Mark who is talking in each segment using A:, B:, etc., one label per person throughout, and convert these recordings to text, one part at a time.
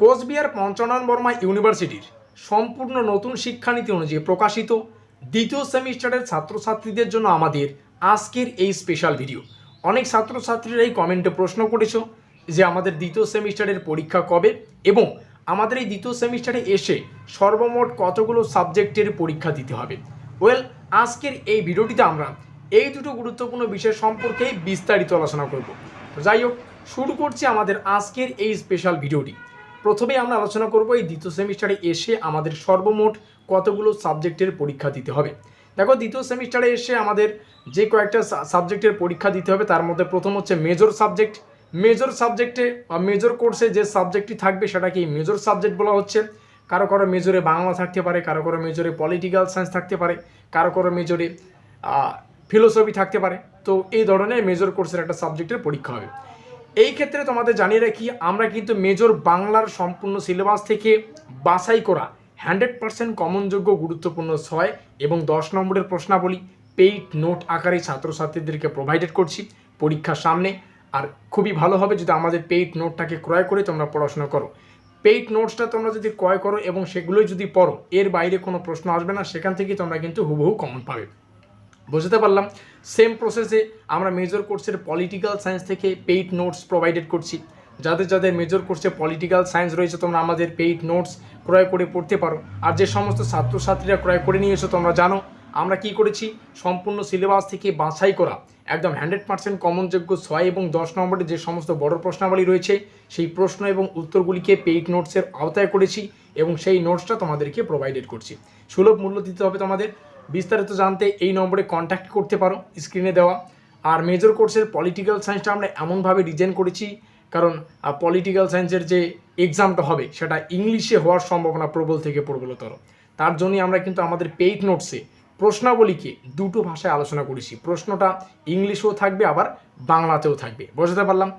A: কোচবিহার পঞ্চানন বর্মা ইউনিভার্সিটির সম্পূর্ণ নতুন শিক্ষানীতি অনুযায়ী প্রকাশিত দ্বিতীয় সেমিস্টারের ছাত্রছাত্রীদের জন্য আমাদের আজকের এই স্পেশাল ভিডিও অনেক ছাত্রছাত্রীরা এই কমেন্টে প্রশ্ন করেছ যে আমাদের দ্বিতীয় সেমিস্টারের পরীক্ষা কবে এবং আমাদের এই দ্বিতীয় সেমিস্টারে এসে সর্বমোট কতগুলো সাবজেক্টের পরীক্ষা দিতে হবে। ওয়েল আজকের এই ভিডিওটিতে আমরা এই দুটো গুরুত্বপূর্ণ বিষয় সম্পর্কে বিস্তারিত আলোচনা করব। তো যাই হোক, শুরু করছি আমাদের আজকের এই স্পেশাল ভিডিওটি প্রথমে আমরা আলোচনা করব এই দ্বিতীয় সেমিস্টারে এসে আমাদের সর্বমোট কতগুলো সাবজেক্টের পরীক্ষা দিতে হবে। দেখো, দ্বিতীয় সেমিস্টারে এসে আমাদের যে কয়েকটা সাবজেক্টের পরীক্ষা দিতে হবে, তার মধ্যে প্রথম হচ্ছে মেজর সাবজেক্ট মেজর সাবজেক্টে বা মেজর কোর্সে যে সাবজেক্টটি থাকবে, সেটাকে মেজর সাবজেক্ট বলা হচ্ছে। কারও কারও মেজরে বাংলা থাকতে পারে, কারও কারও মেজরে পলিটিক্যাল সায়েন্স থাকতে পারে, কারও কারও মেজরে ফিলোসফি থাকতে পারে। তো এই ধরনের মেজর কোর্সের একটা সাবজেক্টের পরীক্ষা হবে। এই ক্ষেত্রে তোমাদের জানিয়ে রাখি, আমরা কিন্তু মেজর বাংলার সম্পূর্ণ সিলেবাস থেকে বাছাই করা হান্ড্রেড পার্সেন্ট কমনযোগ্য গুরুত্বপূর্ণ ছয় এবং দশ নম্বরের প্রশ্নাবলী পেইড নোট আকারে ছাত্রছাত্রীদেরকে প্রোভাইডেড করছি পরীক্ষার সামনে। আর খুবই ভালো হবে যদি আমাদের পেইড নোটটাকে ক্রয় করে তোমরা পড়াশোনা করো। পেইড নোটসটা তোমরা যদি ক্রয় করো এবং সেগুলোই যদি পড়ো, এর বাইরে কোনো প্রশ্ন আসবে না, সেখান থেকে তোমরা কিন্তু হুবহু কমন পাবে। বুঝতে পারলাম। সেম প্রসেসে আমরা মেজর কোর্সের পলিটিক্যাল সায়েন্স থেকে পেইড নোটস প্রোভাইডেড করছি। যাদের যাদের মেজর কোর্সে পলিটিক্যাল সায়েন্স রয়েছে, তোমরা আমাদের পেইড নোটস ক্রয় করে পড়তে পারো। আর যে সমস্ত ছাত্রছাত্রীরা ক্রয় করে নিয়েছো তোমরা জানো, আমরা কি করেছি? সম্পূর্ণ সিলেবাস থেকে বাছাই করা। একদম হান্ড্রেড পার্সেন্ট কমনযোগ্য ছয় এবং দশ নম্বরে যে সমস্ত বড় প্রশ্নাবলী রয়েছে, সেই প্রশ্ন এবং উত্তরগুলিকে পেইড নোটসের আওতায় করেছি এবং সেই নোটসটা তোমাদেরকে প্রোভাইডেড করছি। সুলভ মূল্য দিতে হবে তোমাদের। বিস্তারিত জানতে এই নম্বরে কন্ট্যাক্ট করতে পারো স্ক্রিনে দেওয়া। আর মেজর কোর্সের পলিটিক্যাল সায়েন্সটা আমরা এমনভাবে ডিজাইন করেছি, কারণ পলিটিক্যাল সায়েন্সের যে এক্সামটা হবে, সেটা ইংলিশে হওয়ার সম্ভাবনা প্রবল থেকে প্রবলতর। তার জন্যই আমরা কিন্তু আমাদের পেইড নোটসে প্রশ্নাবলীকে দুটো ভাষায় আলোচনা করেছি। প্রশ্নটা ইংলিশেও থাকবে, আবার বাংলাতেও থাকবে। বোঝাতে পারলাম?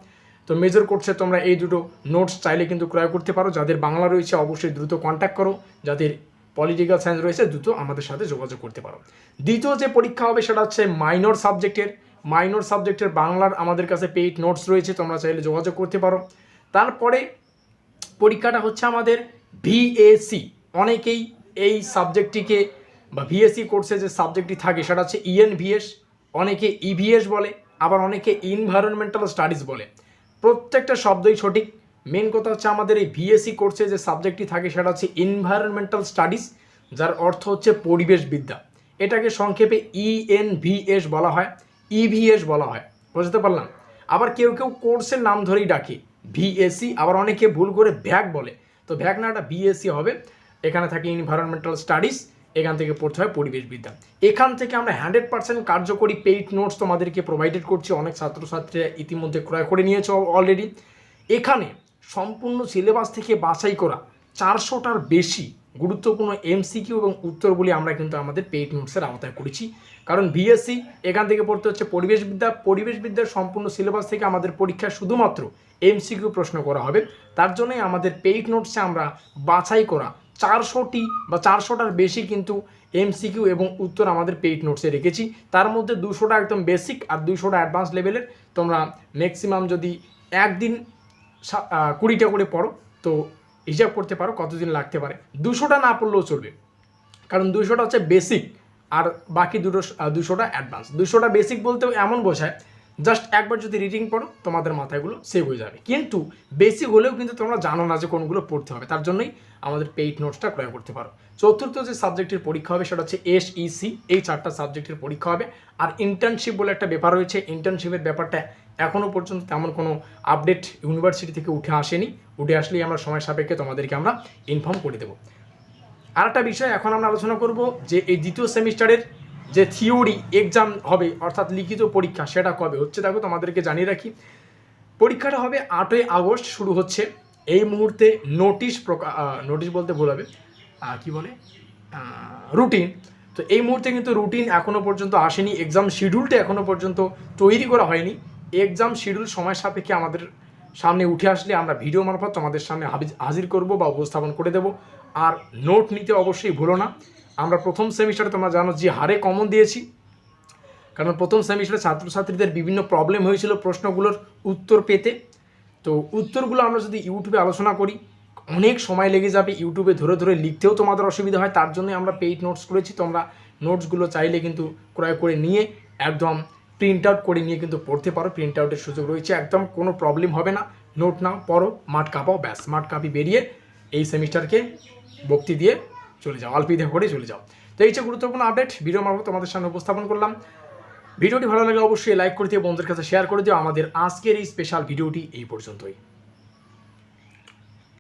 A: তো মেজর কোর্সে তোমরা এই দুটো নোটস চাইলে কিন্তু ক্রয় করতে পারো। যাদের বাংলা রয়েছে, অবশ্যই দ্রুত কন্ট্যাক্ট করো। যাদের পলিটিক্যাল সায়েন্স রয়েছে দ্রুত আমাদের সাথে যোগাযোগ করতে পারো। দ্বিতীয় যে পরীক্ষা হবে সেটা হচ্ছে মাইনর সাবজেক্টের মাইনর সাবজেক্টের বাংলার আমাদের কাছে পেইড নোটস রয়েছে, তোমরা চাইলে যোগাযোগ করতে পারো। তারপরে পরীক্ষাটা হচ্ছে আমাদের ভিএসি অনেকেই এই সাবজেক্টটিকে বা ভিএসসি কোর্সে যে সাবজেক্টটি থাকে, সেটা হচ্ছে ইএনভিএস অনেকে ইভিএস বলে, আবার অনেকে ইনভায়রনমেন্টাল স্টাডিজ বলে। প্রত্যেকটা শব্দই সঠিক। মেন কথা হচ্ছে আমাদের এই ভিএসসি কোর্সে যে সাবজেক্টটি থাকে সেটা হচ্ছে ইনভায়রনমেন্টাল স্টাডিজ যার অর্থ হচ্ছে পরিবেশবিদ্যা। এটাকে সংক্ষেপে ইএনভিএস বলা হয় ইভিএস বলা হয়। বুঝতে পারলাম? আবার কেউ কেউ কোর্সের নাম ধরেই ডাকে ভিএসসি আবার অনেকে ভুল করে ভ্যাক বলে। তো ভ্যাক না একটা বিএসসি হবে, এখানে থাকে ইনভায়রনমেন্টাল স্টাডিজ এখান থেকে পড়তে হয় পরিবেশবিদ্যা। এখান থেকে আমরা হান্ড্রেড পার্সেন্ট কার্যকরী পেইড নোটস তোমাদেরকে প্রোভাইডেড করছি, অনেক ছাত্রছাত্রীরা ইতিমধ্যে ক্রয় করে নিয়েছে অলরেডি এখানে সম্পূর্ণ সিলেবাস থেকে বাছাই করা চারশোটার বেশি গুরুত্বপূর্ণ এমসিকিউ এবং উত্তরগুলি আমরা কিন্তু আমাদের পেইড নোটসের আওতায় করেছি। কারণ বিএসসি এখান থেকে পড়তে হচ্ছে পরিবেশবিদ্যা পরিবেশবিদ্যার সম্পূর্ণ সিলেবাস থেকে আমাদের পরীক্ষা শুধুমাত্র এমসিকিউ প্রশ্ন করা হবে। তার জন্যই আমাদের পেইড নোটসে আমরা বাছাই করা চারশোটি বা চারশোটার বেশি কিন্তু এমসিকিউ এবং উত্তর আমাদের পেইড নোটসে রেখেছি। তার মধ্যে দুশোটা একদম বেসিক আর দুশোটা অ্যাডভান্স লেভেলের তোমরা ম্যাক্সিমাম যদি একদিন কুড়িটা করে পড়ো। তো হিসাব করতে পারো কতদিন লাগতে পারে। দুশোটা না পড়লেও চলবে। কারণ দুশোটা হচ্ছে বেসিক আর বাকি দুটো দুশোটা অ্যাডভান্স দুশোটা বেসিক বলতেও এমন বোঝায় জাস্ট একবার যদি রিডিং পড়ো, তোমাদের মাথায়গুলো সেভ হয়ে যাবে। কিন্তু বেসিক হলেও কিন্তু তোমরা জানো না যে কোনগুলো পড়তে হবে। তার জন্যই আমাদের পেইড নোটসটা ক্রয় করতে পারো। চতুর্থ যে সাবজেক্টের পরীক্ষা হবে, সেটা হচ্ছে এস ইসি এই চারটা সাবজেক্টের পরীক্ষা হবে। আর ইন্টার্নশিপ বলে একটা ব্যাপার রয়েছে। ইন্টার্নশিপের ব্যাপারটা এখনও পর্যন্ত তেমন কোনো আপডেট ইউনিভার্সিটি থেকে উঠে আসেনি। উঠে আসলেই আমরা সময় সাপেক্ষে তোমাদেরকে আমরা ইনফর্ম করে দেবো। আর একটা বিষয় এখন আমরা আলোচনা করব যে এই দ্বিতীয় সেমিস্টারের যে থিওরি এক্সাম হবে, অর্থাৎ লিখিত পরীক্ষা, সেটা কবে? হচ্ছে দেখো, তোমাদেরকে জানিয়ে রাখি। পরীক্ষাটা হবে আটই আগস্ট, শুরু হচ্ছে। এই মুহূর্তে নোটিশ প্রকা নোটিশ বলতে ভুল হবে কি বলে? রুটিন তো এই মুহূর্তে কিন্তু রুটিন এখনও পর্যন্ত আসেনি। এক্সাম শিডিউলটা এখনও পর্যন্ত তৈরি করা হয়নি। এক্সাম শিডিউল সময় সাপেক্ষে আমাদের সামনে উঠে আসলে আমরা ভিডিও মারফত তোমাদের সামনে হাজির করব বা উপস্থাপন করে দেব। আর নোট নিতে অবশ্যই ভুলো না। আমরা প্রথম সেমিস্টারে তোমরা জানো যে হারে কমন দিয়েছি। কারণ প্রথম সেমিস্টারে ছাত্রছাত্রীদের বিভিন্ন প্রবলেম হয়েছিল প্রশ্নগুলোর উত্তর পেতে। তো উত্তরগুলো আমরা যদি ইউটিউবে আলোচনা করি, অনেক সময় লেগে যাবে ইউটিউবে ধরে ধরে লিখতেও তোমাদের অসুবিধা হয়, তার জন্য আমরা পেইড নোটস করেছি। তোমরা নোটসগুলো চাইলে কিন্তু ক্রয় করে নিয়ে একদম প্রিন্ট আউট করে নিয়ে কিন্তু পড়তে পারো। প্রিন্ট আউটের সুযোগ রয়েছে, একদম কোনো প্রবলেম হবে না। নোট নাও, পড়ো, মাঠ কাঁপাও, ব্যাস, মাঠ কাঁপি বেরিয়ে এই সেমিস্টারকে বক্তি দিয়ে চলে যাও দেখা করে চলে যাও। তো এই যে গুরুত্বপূর্ণ আপডেট ভিডিও মারফত তোমাদের সামনে উপস্থাপন করলাম। ভিডিওটি ভালো লাগলে অবশ্যই লাইক করে দিও, বন্ধুদের কাছে শেয়ার করে দিও। আমাদের আজকের এই স্পেশাল ভিডিওটি এই পর্যন্তই।